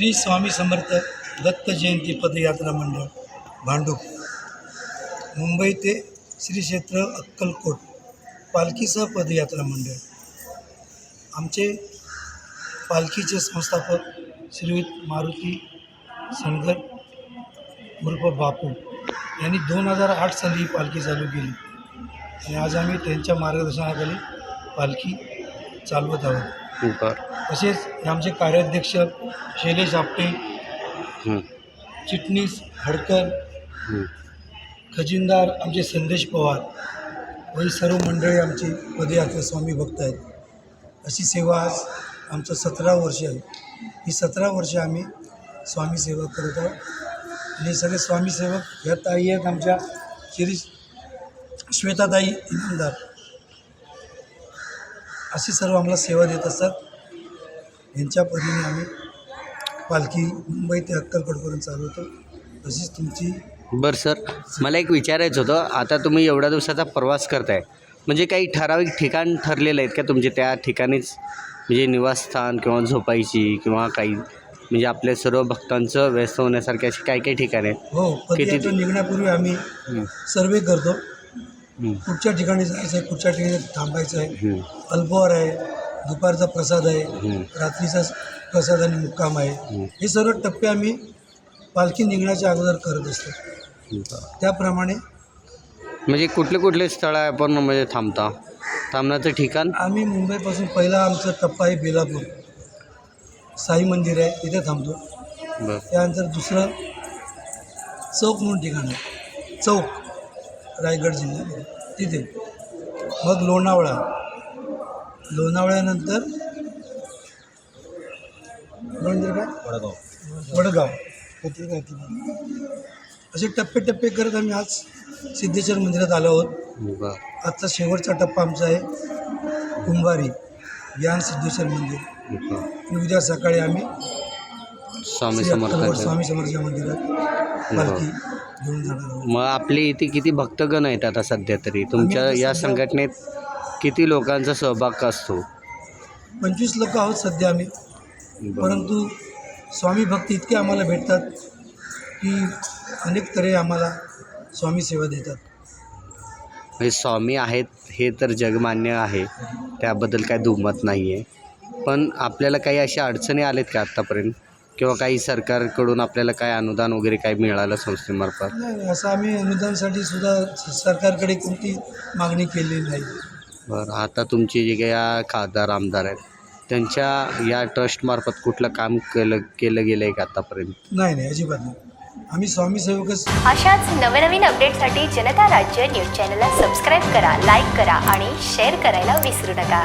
श्री स्वामी समर्थ दत्त जयंती पदयात्रा मंडळ भांडूप. मुंबई ते श्री क्षेत्र अक्कलकोट पालखीसह पदयात्रा मंडळ. आमचे पालखीचे संस्थापक श्रीयुत मारुती सनगर उर्फ बापू यांनी दोन हजार आठ साली ही पालखी चालू केली. आणि आज आम्ही त्यांच्या मार्गदर्शनाखाली पालखी चालवत आहोत. तसेच आमचे कार्याध्यक्ष शैलेश आपटे चिटणीस हडकर. खजिनदार आमचे संदेश पवार व ही सर्व मंडळी आमची पदयात्रा स्वामी भक्त आहेत. अशी सेवा आज आमचं सतरा वर्ष आहे. ही सतरा वर्ष आम्ही स्वामी सेवा करत आहोत. आणि सगळे स्वामी सेवक ह्या ताई आहेत आमच्या श्री श्वेताताई इनामदार अशी सर्व आम्हाला सेवा देत असतात. यांच्या परीने आम्ही पालखी मुंबई ते अक्कलकोटपर्यंत चालवतो. तशीच तुमची बरं सर. मला एक विचारायचं होतं. आता तुम्ही एवढ्या दिवसाचा प्रवास करताय. म्हणजे काही ठराविक ठिकाण ठरलेलं आहेत का तुमचे त्या ठिकाणीच? म्हणजे निवासस्थान किंवा झोपायची किंवा काही म्हणजे आपल्या सर्व भक्तांचं व्यस्त होण्यासारखे अशी काही काही ठिकाणे आहेत? हो किती- पदयात्रा निघण्यापूर्वी आम्ही सर्वे करतो. कुठच्या ठिकाणी जायचं आहे कुठच्या ठिकाणी थांबायचं आहे. अल्पहार आहे दुपारचा प्रसाद आहे रात्रीचा प्रसाद आणि मुक्काम आहे. हं. हे सर्व टप्पे आम्ही पालखी निघण्याच्या अगोदर करत असतो. त्याप्रमाणे म्हणजे कुठले कुठले स्थळ आहे आपण म्हणजे थांबता? थांबण्याचं ठिकाण? आम्ही मुंबईपासून पहिला आमचा टप्पा आहे बेलापूर. साई मंदिर आहे तिथे थांबतो. त्यानंतर दुसरं चौक म्हणून ठिकाण आहे. चौक. रायगड जिल्ह्यामध्ये तिथे. मग लोणावळा. लोणावळ्यानंतर म्हणजे काय? वडगाव. वडगाव. असे टप्पे टप्पे करत आम्ही आज सिद्धेश्वर मंदिरात आलो आहोत. आजचा शेवटचा टप्पा आमचा आहे. कुंभारी. ज्ञान सिद्धेश्वर मंदिर. उद्या सकाळी आम्ही स्वामी समर्थांचं स्वामी समर्थच्या मंदिरात. पालखी घेऊन जाणार आहोत. मग आपले इथे किती भक्तगण आहेत आता सध्या तरी? तुमच्या आम्ही आता या सध्या- संघटनेत किती लोकांचा सहभाग असतो? पंचवीस लोक आहोत सध्या आम्ही. परंतु स्वामी भक्त इतके आम्हाला भेटतात की अनेक तऱ्हे आम्हाला स्वामी सेवा देतात. म्हणजे स्वामी आहेत हे तर जगमान्य आहे. त्याबद्दल काय दुमत नाही आहे पण आपल्याला काही अशा अडचणी आलेत का आत्तापर्यंत किंवा काही सरकारकडून आपल्याला काय अनुदान वगैरे काय मिळालं संस्थेमार्फत? नाही असं आम्ही अनुदानसाठी सुद्धा सरकारकडे कोणती मागणी केलेली नाही. बरं आता तुमचे जे काही खासदार आमदार आहेत त्यांच्या या ट्रस्टमार्फत कुठलं काम केलं केलं गेलं आहे का आत्तापर्यंत नाही नाही अजिबात नाही. आम्ही स्वामी सेवकच अशाच नवनवीन अपडेटसाठी जनता राज्य न्यूज चॅनलला सबस्क्राईब करा लाईक करा आणि शेअर करायला विसरू नका.